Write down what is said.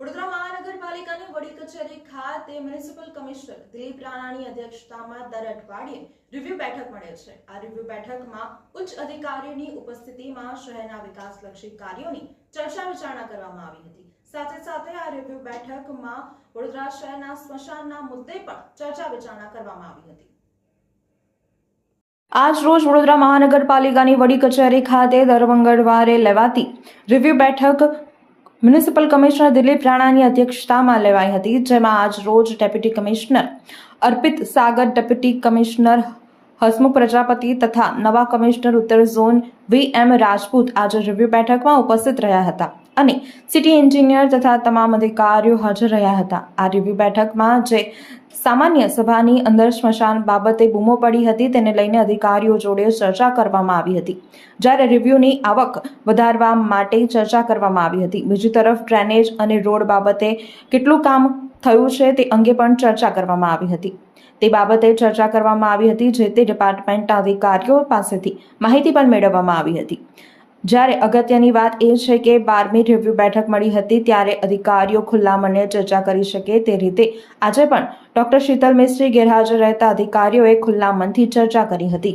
વડોદરા મહાનગરપાલિકાની વડી કચેરી ખાતે મ્યુનિસિપલ કમિશનર દિલીપ રાણાની અધ્યક્ષતામાં દર અઠવાડિયે રિવ્યુ બેઠક મળે છે. આ રિવ્યુ બેઠકમાં ઉચ્ચ અધિકારીઓની ઉપસ્થિતિમાં શહેરના વિકાસલક્ષી કાર્યોની ચર્ચા વિચારણા કરવામાં આવી હતી. સાથે સાથે આ રિવ્યુ બેઠકમાં વડોદરા શહેરના સ્મશાનના મુદ્દે પણ ચર્ચા વિચારણા કરવામાં આવી હતી. આજ રોજ વડોદરા મહાનગરપાલિકાની વડી કચેરી ખાતે દર મંગળવારે લેવાતી રિવ્યુ બેઠક મ્યુનિસિપલ કમિશનર દિલીપ રાણાની અધ્યક્ષતામાં લેવાઈ હતી, જેમાં આજ રોજ deputy commissioner Arpit Sagar, deputy commissioner Hasmukh Prajapati તથા નવા કમિશનર ઉત્તર ઝોન વી એમ રાજપૂત આજે રિવ્યુ બેઠકમાં ઉપસ્થિત રહ્યા હતા. અને સિટી એન્જિનિયર તથા તમામ અધિકારીઓ હાજર રહ્યા હતા. આ રિવ્યુ બેઠકમાં જે સામાન્ય સભાની અંદર સ્મશાન બાબતે બૂમો પડી હતી તેને લઈને અધિકારીઓ જોડે ચર્ચા કરવામાં આવી હતી. જ્યારે રિવ્યુની આવક વધારવા માટે ચર્ચા કરવામાં આવી હતી. બીજી તરફ ડ્રેનેજ અને રોડ બાબતે કેટલું કામ થયું છે તે અંગે પણ ચર્ચા કરવામાં આવી હતી. તે બાબતે ચર્ચા કરવામાં આવી હતી જે તે ડિપાર્ટમેન્ટના અધિકારીઓ પાસેથી માહિતી પણ મેળવવામાં આવી હતી. જ્યારે અગત્યની વાત એ છે કે બારમી રિવ્યૂ બેઠક મળી હતી ત્યારે અધિકારીઓ ખુલ્લા મને ચર્ચા કરી શકે તે રીતે આજે પણ ડોક્ટર શીતલ મિસ્ત્રી ગેરહાજર રહેતા અધિકારીઓએ ખુલ્લા મનથી ચર્ચા કરી હતી.